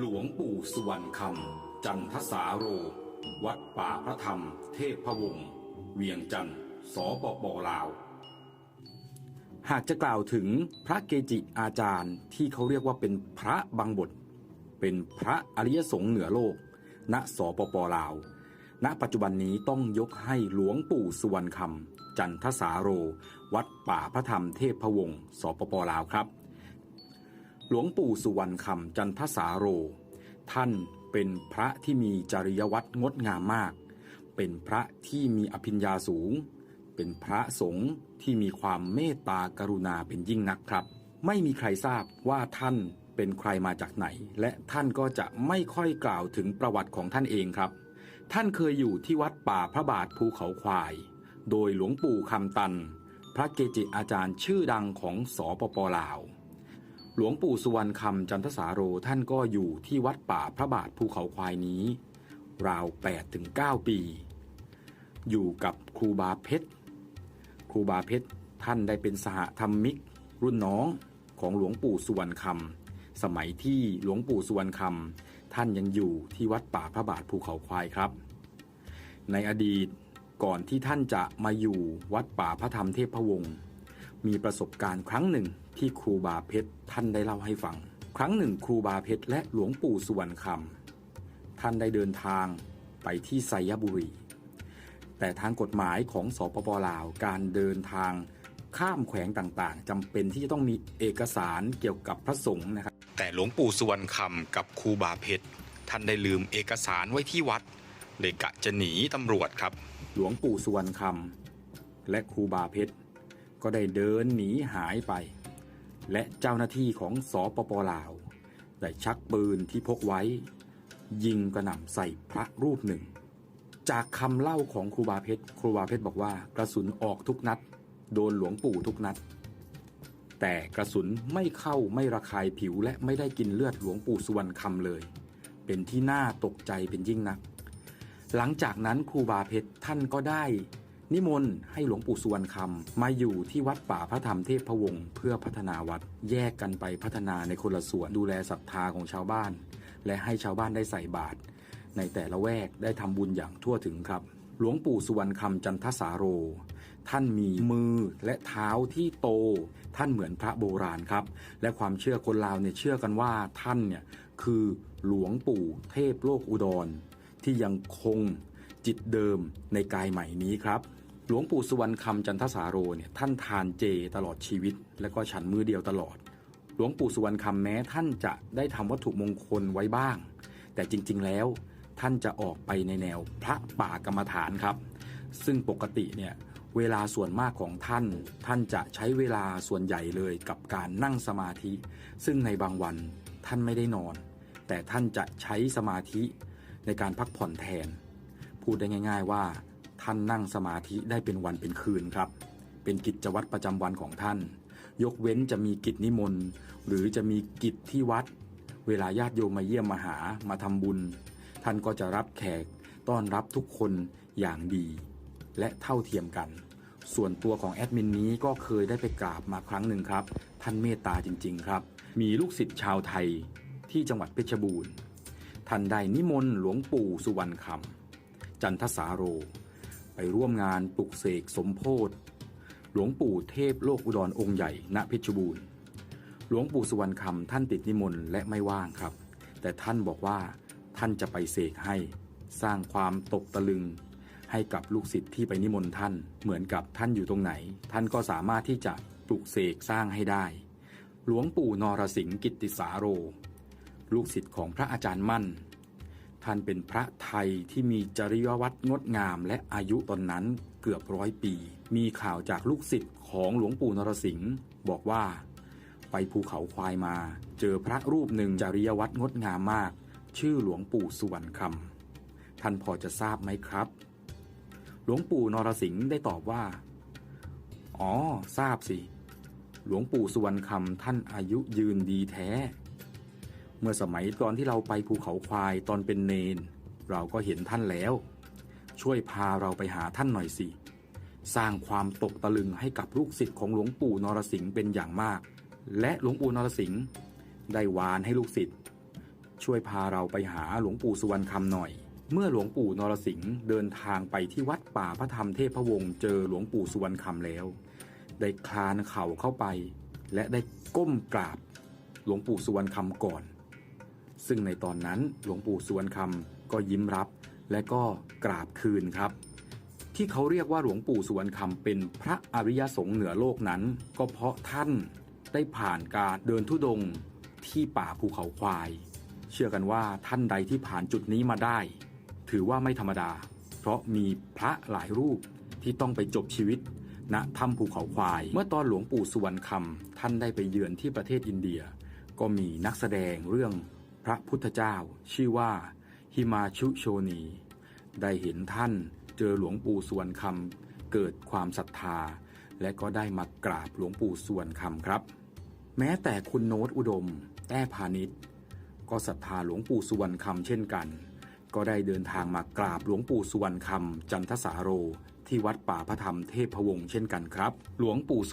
หลวงปู่สุวรรณคำจันทสาโร วัดป่าพระธรรม เทพพวงศ์เวียงจันทร์สปปลาว หากจะกล่าวถึงพระเกจิอาจารย์ที่เขาเรียกว่าเป็นพระบังบท เป็นพระอริยสงฆ์เหนือโลก ณสปปลาว ณ ปัจจุบันนี้ต้องยกให้หลวงปู่สุวรรณคำจันทสาโร วัดป่าพระธรรมเทพพวงศ์สปปลาวครับ หลวงปู่สุวรรณคำจันทสาโร ท่านเป็นพระที่มีจริยวัตรงดงามมาก เป็นพระที่มีอภิญญาสูง เป็นพระสงฆ์ที่มีความเมตตากรุณาเป็นยิ่งนักครับ ไม่มีใครทราบว่าท่านเป็นใครมาจากไหน และท่านก็จะไม่ค่อยกล่าวถึงประวัติของท่านเองครับ ท่านเคยอยู่ที่วัดป่าพระบาทภูเขาควาย โดยหลวงปู่คำตัน พระเกจิอาจารย์ชื่อดังของสปปลาว หลวงปู่สุวรรณคำจันทสาโรท่านก็อยู่ที่วัดป่าพระบาทภูเขาควายนี้ ราว8ถึง9ปี อยู่กับครูบาเพชร ครูบาเพชรท่านได้เป็นสหธรรมิก รุ่นน้องของหลวงปู่สุวรรณคำสมัยที่หลวงปู่สุวรรณคำท่านยังอยู่ที่วัดป่าพระบาทภูเขาควายครับ ในอดีตก่อนที่ท่านจะมาอยู่วัดป่าพระธรรมเทพพวงศ์ มีประสบการณ์ครั้งหนึ่งที่ครูบาเพชรท่านได้เล่าให้ฟัง ครั้งหนึ่งครูบาเพชรและหลวงปู่สุวรรณคำท่านได้เดินทางไปที่ไซยบุรี แต่ทางกฎหมายของสปปลาวการเดินทางข้ามแขวงต่างๆจำเป็นที่จะต้องมีเอกสารเกี่ยวกับพระสงฆ์นะครับ แต่หลวงปู่สุวรรณคำกับครูบาเพชรท่านได้ลืมเอกสารไว้ที่วัดเลยกะจะหนีตำรวจครับ หลวงปู่สุวรรณคำและครูบาเพชร ก็ได้เดินหนีหายไป และเจ้าหน้าที่ของสปปลาวได้ชักปืนที่พกไว้ ยิงกระหน่ำใส่พระรูปหนึ่ง จากคำเล่าของครูบาเพชรครูบาเพชรบอกว่ากระสุนออกทุกนัด โดนหลวงปู่ทุกนัด แต่กระสุนไม่เข้าไม่ระคายผิวและไม่ได้กินเลือดหลวงปู่สุวรรณคำเลย เป็นที่น่าตกใจเป็นยิ่งนัก หลังจากนั้นครูบาเพชรท่านก็ได้ นิมนต์ให้หลวงปู่สุวรรณคำมาอยู่ที่วัดป่าพระธรรมเทพพวงศ์เพื่อพัฒนาวัดแยกกันไปพัฒนาในคนละส่วนดูแลศรัทธาของชาวบ้าน และให้ชาวบ้านได้ใส่บาตรในแต่ละแวกได้ทำบุญอย่างทั่วถึงครับ หลวงปู่สุวรรณคำจันทสาโร ท่านมีมือและเท้าที่โต ท่านเหมือนพระโบราณครับ และความเชื่อคนลาวเนี่ยเชื่อกันว่าท่านเนี่ยคือหลวงปู่เทพโลกอุดร ที่ยังคงจิตเดิมในกายใหม่นี้ครับ หลวงปู่สุวรรณคำจันทสาโรเนี่ยท่านทานเจตลอดชีวิต และก็ฉันมือเดียวตลอด หลวงปู่สุวรรณคำแม้ท่านจะได้ทำวัตถุมงคลไว้บ้าง แต่จริงๆแล้วท่านจะออกไปในแนวพระป่ากรรมฐานครับ ซึ่งปกติเนี่ยเวลาส่วนมากของท่าน ท่านจะใช้เวลาส่วนใหญ่เลยกับการนั่งสมาธิ ซึ่งในบางวันท่านไม่ได้นอน แต่ท่านจะใช้สมาธิในการพักผ่อนแทน พูดได้ง่าย ๆว่า ท่านนั่งสมาธิได้เป็นวันเป็นคืนครับ เป็นกิจวัตรประจำวันของท่าน ยกเว้นจะมีกิจนิมนต์ หรือจะมีกิจที่วัด เวลาญาติโยมมาเยี่ยมมาหามาทำบุญ ท่านก็จะรับแขกต้อนรับทุกคนอย่างดี และเท่าเทียมกัน ส่วนตัวของแอดมินนี้ก็เคยได้ไปกราบมาครั้งหนึ่งครับ ท่านเมตตาจริง ๆ ครับ มีลูกศิษย์ชาวไทยที่จังหวัดเพชรบูรณ์ท่านได้นิมนต์หลวงปู่สุวรรณคำจันทสาโร ไปร่วมงานปลุกเสกสมโพธิหลวงปู่เทพโลกอุดรองค์ใหญ่ณเพชรบูรณ์ หลวงปู่สุวรรณคำท่านติดนิมนต์และไม่ว่างครับ แต่ท่านบอกว่าท่านจะไปเสกให้สร้างความตกตะลึง ให้กับลูกศิษย์ที่ไปนิมนต์ท่าน เหมือนกับท่านอยู่ตรงไหน ท่านก็สามารถที่จะปลุกเสกสร้างให้ได้ หลวงปู่นรสิงห์กิตติสาโร ลูกศิษย์ของพระอาจารย์มั่น ท่านเป็นพระไทยที่มีจริยวัตรงดงามและอายุตอนนั้นเกือบร้อยปี มีข่าวจากลูกศิษย์ของหลวงปู่นรสิงห์บอกว่า ไปภูเขาควายมา เจอพระรูปหนึ่งจริยวัตรงดงามมาก ชื่อหลวงปู่สุวรรณคำท่านพอจะทราบไหมครับ หลวงปู่นรสิงห์ได้ตอบว่า อ๋อ ทราบสิ หลวงปู่สุวรรณคำท่านอายุยืนดีแท้ เมื่อสมัยตอนที่เราไปภูเขาควายตอนเป็นเนน เราก็เห็นท่านแล้ว ช่วยพาเราไปหาท่านหน่อยสิ สร้างความตกตะลึงให้กับลูกศิษย์ของหลวงปู่นรสิงห์เป็นอย่างมาก และหลวงปู่นรสิงห์ได้วานให้ลูกศิษย์ช่วยพาเราไปหาหลวงปู่สุวรรณคำหน่อย เมื่อหลวงปู่นรสิงห์เดินทางไปที่วัดป่าพระธรรมเทพวงศ์เจอหลวงปู่สุวรรณคำแล้ว ได้คลานเข่าเข้าไป และได้ก้มกราบ หลวงปู่สุวรรณคำก่อน ซึ่งในตอนนั้นหลวงปู่สุวรรณคำก็ยิ้มรับ และก็กราบคืนครับ ที่เขาเรียกว่าหลวงปู่สุวรรณคำเป็นพระอริยสงฆ์เหนือโลกนั้น ก็เพราะท่านได้ผ่านการเดินทุดงค์ที่ป่าภูเขาควาย เชื่อกันว่าท่านใดที่ผ่านจุดนี้มาได้ ถือว่าไม่ธรรมดา เพราะมีพระหลายรูปที่ต้องไปจบชีวิตณถ้ำภูเขาควาย เมื่อตอนหลวงปู่สุวรรณคำท่านได้ไปเยือนที่ประเทศอินเดีย ก็มีนักแสดงเรื่อง พระพุทธเจ้าชื่อว่าฮิมาชุโชนี ได้เห็นท่านเจอหลวงปู่สุวรรณคำเกิดความศรัทธา และก็ได้มากราบหลวงปู่สุวรรณคำครับ แม้แต่คุณโน้ตอุดม แต้พาณิชย์ก็ศรัทธาหลวงปู่สุวรรณคำเช่นกัน ก็ได้เดินทางมากราบหลวงปู่สุวรรณคำจันทสาโร ที่วัดป่าพระธรรมเทพพวงศ์เช่นกันครับ หลวงปู่สุ